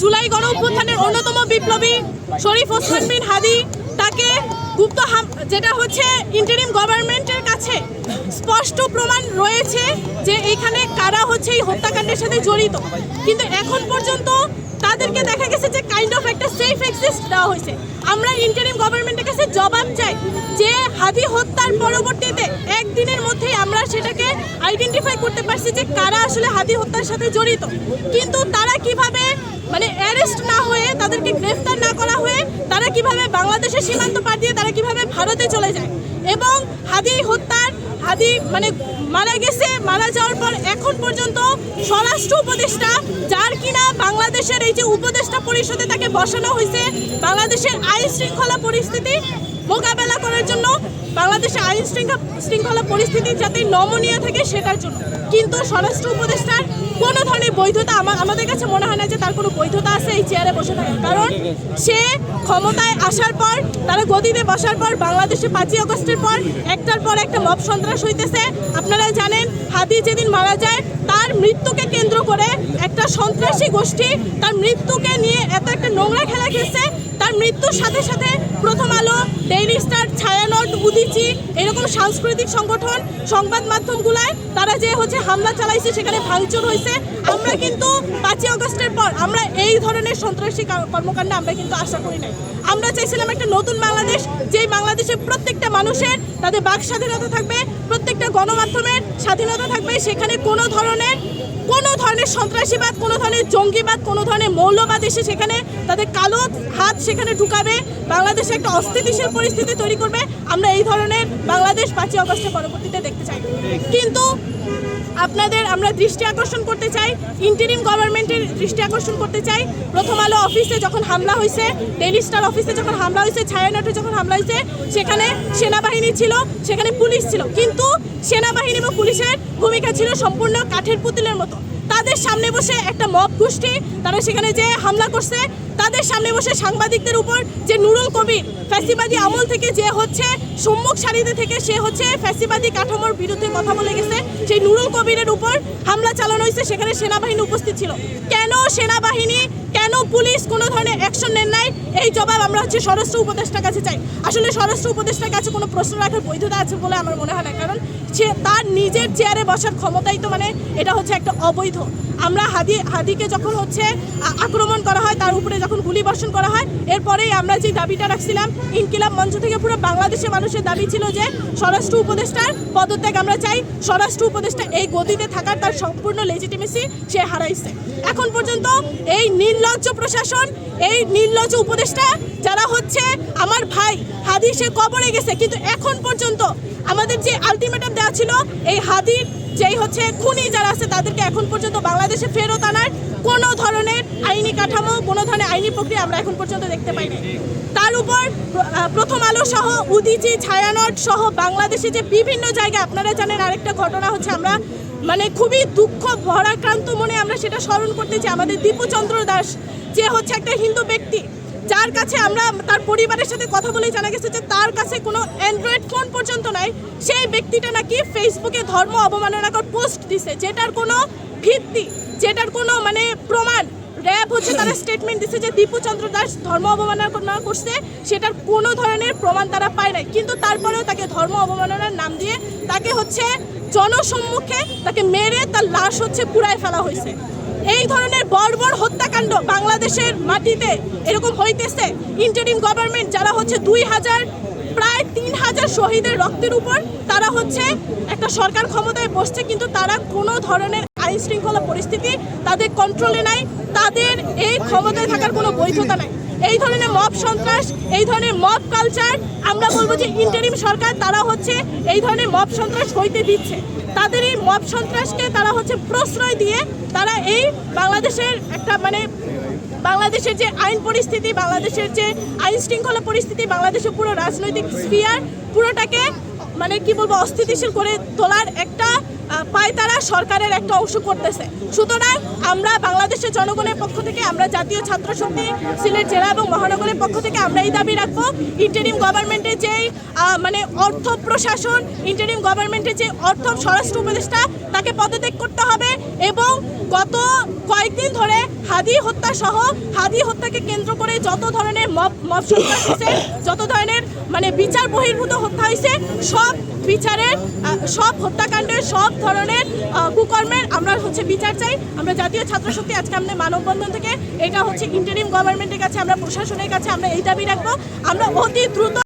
জুলাই গণ অভ্যুত্থানের অন্যতম বিপ্লবী শরীফ ওসমান বিন হাদি, তাকে গুপ্ত যেটা হচ্ছে ইন্টারিম গভর্নমেন্টের কাছে স্পষ্ট প্রমাণ রয়েছে যে এখানে কারা হচ্ছে এই হত্যাকাণ্ডের সাথে জড়িত। কিন্তু এখন পর্যন্ত তাদেরকে দেখা গেছে যে কাইন্ড অফ একটা সেফ এক্সিস্ট দেওয়া হয়েছে। আমরা ইন্টারিম গভর্নমেন্টের কাছে জবাব চাই যে হাদি হত্যার পরবর্তীতে একদিনের মধ্যেই আমরা সেটাকে আইডেন্টিফাই করতে পারছি যে কারা আসলে হাদি হত্যার সাথে জড়িত। কিন্তু তারা কীভাবে মানে অ্যারেস্ট না হয়ে তাদেরকে গ্রেফতার না করা হয়ে তারা কীভাবে বাংলাদেশের সীমান্ত পার দিয়ে তারা কীভাবে ভারতে চলে যায়? এবং হাদি হত্যার, হাদি মানে মারা গেছে, মারা যাওয়ার পর এখন পর্যন্ত স্বরাষ্ট্র উপদেষ্টা যার কিনা বাংলাদেশের এই যে উপদেষ্টা পরিষদে তাকে বসানো হয়েছে, বাংলাদেশের আইন শৃঙ্খলা পরিস্থিতি মোকাবেলা করার জন্য, বাংলাদেশের আইন শৃঙ্খলা পরিস্থিতি যাতে নমনীয় থাকে সেটার জন্য। কিন্তু স্বরাষ্ট্র উপদেষ্টার কোনো ধরনের বৈধতা আমা- আমাদের কাছে মনে হয় না যে তার কোনো বৈধতা এই চেয়ারে বসে থাকেন কারণ সে ক্ষমতায় আসার পর, তারা গদিতে বসার পর, বাংলাদেশে পাঁচই অগস্টের পর, একটার পর একটা মব সন্ত্রাস হইতেছে। আপনারা জানেন হাতি যেদিন মারা যায়, তার মৃত্যুকে কেন্দ্র করে একটা সন্ত্রাসী গোষ্ঠী তার মৃত্যুকে নিয়ে এত একটা নোংরা খেলা খেলছে। তার মৃত্যুর সাথে সাথে প্রথম আলো ডেইলি স্টার উদিচি এরকম সাংস্কৃতিক সংগঠন, সংবাদ মাধ্যমগুলায় তারা যে হচ্ছে হামলা চালাইছে, সেখানে ভাঙচুর হয়েছে। আমরা কিন্তু পাঁচই অগস্টের পর আমরা এই ধরনের সন্ত্রাসী কর্মকাণ্ডে আমরা কিন্তু আশা করি নাই। আমরা চাইছিলাম একটা নতুন বাংলাদেশ, যেই বাংলাদেশের প্রত্যেকটা মানুষের তাদের বাক স্বাধীনতা থাকবে, প্রত্যেকটা গণমাধ্যমের স্বাধীনতা থাকবে। সেখানে কোনো ধরনের কোনো ধরনের সন্ত্রাসীবাদ, কোনো ধরনের জঙ্গিবাদ, কোনো ধরনের মৌলবাদ এসে সেখানে তাদের কালো হাত সেখানে ঢুকাবে। বাংলাদেশে একটা অস্থিতিশীল পরিস্থিতি তৈরি করবে। আমরা এই ধরনের বাংলাদেশ পাঁচই অগস্টের পরবর্তীতে দেখতে চাই। কিন্তু আপনাদের আমরা দৃষ্টি আকর্ষণ করতে চাই ইন্টারিম গভর্নমেন্টের দৃষ্টি আকর্ষণ করতে চাই। প্রথম আলো অফিসে যখন হামলা হয়েছে ডেইলি স্টার অফিসে যখন হামলা হয়েছে, ছায়ানটে যখন হামলা হয়েছে, সেখানে সেনাবাহিনী ছিল, সেখানে পুলিশ ছিল। কিন্তু সেনাবাহিনী এবং পুলিশের ভূমিকা ছিল সম্পূর্ণ কাঠের পুতুলের মতো। তাদের সামনে বসে একটা মব গোষ্ঠী, তারা সেখানে যে হামলা করছে, তাদের সামনে বসে সাংবাদিকদের উপর যে নুরুল কবির ফ্যাসিবাদী আমল থেকে যে হচ্ছে, সম্মুখ সারিতে থেকে সে হচ্ছে ফ্যাসিবাদী কাঠামোর বিরুদ্ধে কথা বলে গেছে। সেই নুরুল কবিরের উপর হামলা চালানো হয়েছে, সেখানে সেনাবাহিনী উপস্থিত ছিল। কেন সেনাবাহিনী, কেন পুলিশ কোনো ধরনের অ্যাকশন নেন নাই, এই জবাব আমরা হচ্ছে স্বরাষ্ট্র উপদেষ্টার কাছে চাই। আসলে স্বরাষ্ট্র উপদেষ্টার কাছে কোনো প্রশ্ন রাখার বৈধতা আছে বলে আমার মনে হয় না, কারণ সে তার নিজের চেয়ারে বসার ক্ষমতাই তো মানে এটা হচ্ছে একটা অবৈধ। আমরা হাদি হাদিকে যখন হচ্ছে আক্রমণ করা হয়, তার উপরে যখন গুলি বর্ষণ করা হয়, এরপরেই আমরা যে দাবিটা রাখছিলাম, ইনকিলাব মঞ্চ থেকে পুরো বাংলাদেশের মানুষের দাবি ছিল যে স্বরাষ্ট্র উপদেষ্টার পদত্যাগ আমরা চাই। স্বরাষ্ট্র উপদেষ্টা এই গদিতে থাকার তার সম্পূর্ণ লেজিটিমেসি সে হারাইছে। এখন পর্যন্ত এই নির্লজ্জ প্রশাসন, এই নির্লজ্জ উপদেষ্টা যারা হচ্ছে আমার ভাই হাদি সে কবরে গেছে। কিন্তু এখন পর্যন্ত আমাদের যে আলটিমেটাম দেওয়া ছিল, এই হাদির যেই হচ্ছে খুনি যারা আছে, তাদেরকে এখন পর্যন্ত বাংলাদেশে ফেরত আনার কোনো ধরনের আইনি কাঠামো, কোনো ধরনের আইনি প্রক্রিয়া আমরা এখন পর্যন্ত দেখতে পাইনি। তার উপর প্রথম আলো সহ উদিচি, ছায়ানট সহ বাংলাদেশে যে বিভিন্ন জায়গায়, আপনারা জানেন আরেকটা ঘটনা হচ্ছে আমরা মানে খুবই দুঃখ, ভরাক্রান্ত মনে আমরা সেটা স্মরণ করতে চাই। আমাদের দীপুচন্দ্র দাস যে হচ্ছে একটা হিন্দু ব্যক্তি, যার কাছে আমরা তার পরিবারের সাথে কথা বলে জানা গেছে যে তার কাছে কোনো অ্যান্ড্রয়েড ফোন পর্যন্ত নাই, সেই ব্যক্তিটা নাকি ফেসবুকে ধর্ম অবমাননাকর পোস্ট দিছে, যেটার কোনো ভিত্তি, যেটার কোনো মানে প্রমাণ। র্যাব হচ্ছে তারা স্টেটমেন্ট দিছে যে দীপু চন্দ্র দাস ধর্ম অবমাননা করছে, সেটার কোনো ধরনের প্রমাণ তারা পায় নাই। কিন্তু তারপরেও তাকে ধর্ম অবমাননার নাম দিয়ে তাকে হচ্ছে জনসম্মুখে তাকে মেরে তার লাশ হচ্ছে পুড়ায় ফেলা হয়েছে। এই ধরনের বর্বর হত্যাকাণ্ড বাংলাদেশের মাটিতে এরকম হইতেছে। ইন্টারিম গভর্নমেন্ট যারা হচ্ছে দুই হাজার, প্রায় তিন হাজার শহীদের রক্তের উপর তারা হচ্ছে একটা সরকার ক্ষমতায় বসছে, কিন্তু তারা কোনো ধরনের আইন শৃঙ্খলা পরিস্থিতি তাদের কন্ট্রোলে নাই, তাদের এই ক্ষমতায় থাকার কোনো বৈধতা নাই। এই ধরনের মব সন্ত্রাস, এই ধরনের মব কালচার আমরা বলব যে ইন্টারিম সরকার তারা হচ্ছে এই ধরনের মব সন্ত্রাস হইতে দিচ্ছে। তাদের এই মব সন্ত্রাসকে তারা হচ্ছে প্রশ্রয় দিয়ে তারা এই বাংলাদেশের একটা মানে বাংলাদেশের যে আইন পরিস্থিতি, বাংলাদেশের যে আইন শৃঙ্খলা পরিস্থিতি, বাংলাদেশের পুরো রাজনৈতিক স্পিয়ার পুরোটাকে মানে কি বলব, অস্থিতিশীল করে তোলার একটা পায়তারা সরকারের একটা অংশ করতেছে। সুতরাং আমরা বাংলাদেশের জনগণের পক্ষ থেকে, আমরা জাতীয় ছাত্র শক্তি, সিলেট জেলা এবং মহানগরের পক্ষ থেকে আমরা এই দাবি রাখব ইন্টারিম গভর্নমেন্টের যেই মানে অর্থ প্রশাসন ইন্টারিম গভর্নমেন্টের যে অর্থ স্বরাষ্ট্র উপদেষ্টা, তাকে পদত্যাগ করতে হবে এবং গত কয়েকদিন ধরে হাদি হত্যা সহ, হাদি হত্যাকে কেন্দ্র করে যত ধরনের মব মব হয়েছে, যত ধরনের মানে বিচার বহির্ভূত হত্যা হয়েছে, সব বিচারের সব হত্যাকাণ্ডের, সব ধরনের কুকর্মের আমরা হচ্ছে বিচার চাই। আমরা জাতীয় ছাত্র শক্তি আজকে আমাদের মানববন্ধন থেকে, এটা হচ্ছে ইন্টারিম গভর্নমেন্টের কাছে, আমরা প্রশাসনের কাছে আমরা এই দাবি রাখব। আমরা অতি দ্রুত